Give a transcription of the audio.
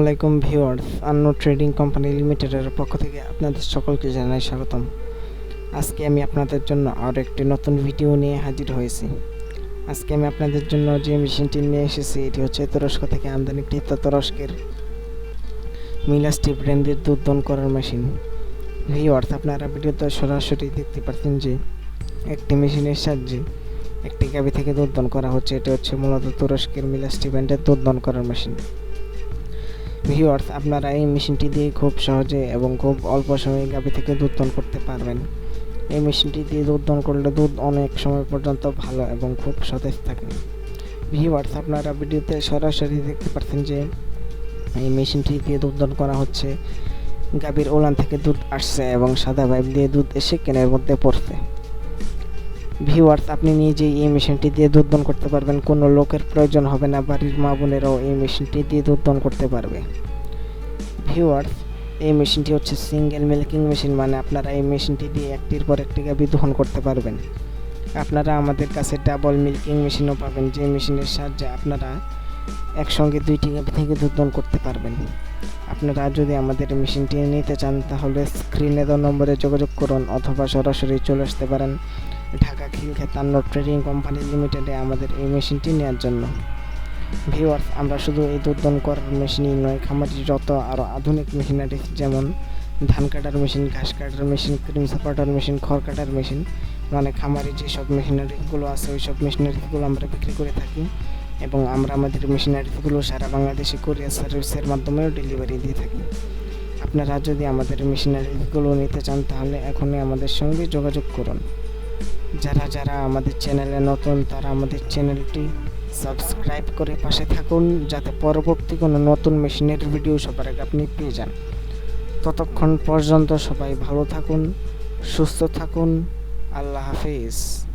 আলাইকুম viewers, আন্ন trading company লিমিটেডের পক্ষ থেকে আপনাদের সকলকে জানাই স্বাগতম। আজকে আমি আপনাদের জন্য আরও একটি নতুন ভিডিও নিয়ে হাজির হয়েছি। আজকে আমি আপনাদের জন্য যে মেশিনটি নিয়ে এসেছি, এটি হচ্ছে তুরস্ক থেকে আমদানিকৃত তুরস্কের মিলাস্টি ব্র্যান্ডের দুধ দন করার মেশিন। ভিউয়ার্স, আপনারা ভিডিওতে সরাসরি দেখতে পাচ্ছেন যে একটি মেশিনের সাহায্যে একটি গাভি থেকে দুধ করা হচ্ছে। এটি হচ্ছে মূলত তুরস্কের মিলাস্টি ব্র্যান্ডের দুধ করার মেশিন। ভিউয়ার্স আপনারা এই মেশিনটি দিয়ে খুব সহজে এবং খুব অল্প সময়ে গাভি থেকে দুধ দন করতে পারবেন। এই মেশিনটি দিয়ে দুধ দন করলে দুধ অনেক সময় পর্যন্ত ভালো এবং খুব সতেজ থাকে। ভিউয়ার্স আপনারা ভিডিওতে সরাসরি দেখতে পাচ্ছেন যে এই মেশিনটি দিয়ে দুধ দন করা হচ্ছে। গাভীর ওলান থেকে দুধ আসছে এবং সাদা পাইপ দিয়ে দুধ এসে কেনের মধ্যে পড়ছে। ভিউয়ার্স আপনি নিজেই এই মেশিনটি দিয়ে দুধ করতে পারবেন। কোনো লোকের প্রয়োজন হবে না, বাড়ির মা বোনেরাও এই মেশিনটি দিয়ে দুধ করতে পারবে। ভিউয়ার্স এই মেশিনটি হচ্ছে সিঙ্গেল মিল্কিং মেশিন মানে আপনারা এই মেশিনটি দিয়ে একটির পর একটি গাভি দহন করতে পারবেন। আপনারা আমাদের কাছে ডাবল মিল্কিং মেশিনও পাবেন, যে মেশিনের সাহায্যে আপনারা একসঙ্গে দুইটি গাভি থেকে দুধ করতে পারবেন। আপনারা যদি আমাদের মেশিনটি নিতে চান, তাহলে স্ক্রিনে দেওয়া নম্বরে যোগাযোগ করুন, অথবা সরাসরি চলে আসতে পারেন। ঢাকা খিলখেতান্ন ট্রেডিং কোম্পানি লিমিটেডে আমাদের এই মেশিনটি নেওয়ার জন্য। ভিউয়ার্স, আমরা শুধু এই দুধদন করার মেশিনই নয় খামারি যত আরও আধুনিক মেশিনারি যেমন ধান কাটার মেশিন, ঘাস কাটার মেশিন, ক্রিম সাপাটার মেশিন, খড় কাটার মেশিন মানে খামারি যেসব মেশিনারিগুলো আছে ওই সব মেশিনারিগুলো আমরা বিক্রি করে থাকি এবং আমরা আমাদের মেশিনারিগুলো সারা বাংলাদেশে কোরিয়ার সার্ভিসের মাধ্যমেও ডেলিভারি দিয়ে থাকি। আপনারা যদি আমাদের মেশিনারিগুলো নিতে চান তাহলে এখনই আমাদের সঙ্গে যোগাযোগ করুন। যারা যারা আমাদের চ্যানেলে নতুন, তারা আমাদের চ্যানেলটি সাবস্ক্রাইব করে পাশে থাকুন, যাতে পরবর্তী কোনো নতুন মেশিনের ভিডিও সবার আগে আপনি পেয়ে যান। ততক্ষণ পর্যন্ত সবাই ভালো থাকুন, সুস্থ থাকুন, আল্লাহ হাফিজ।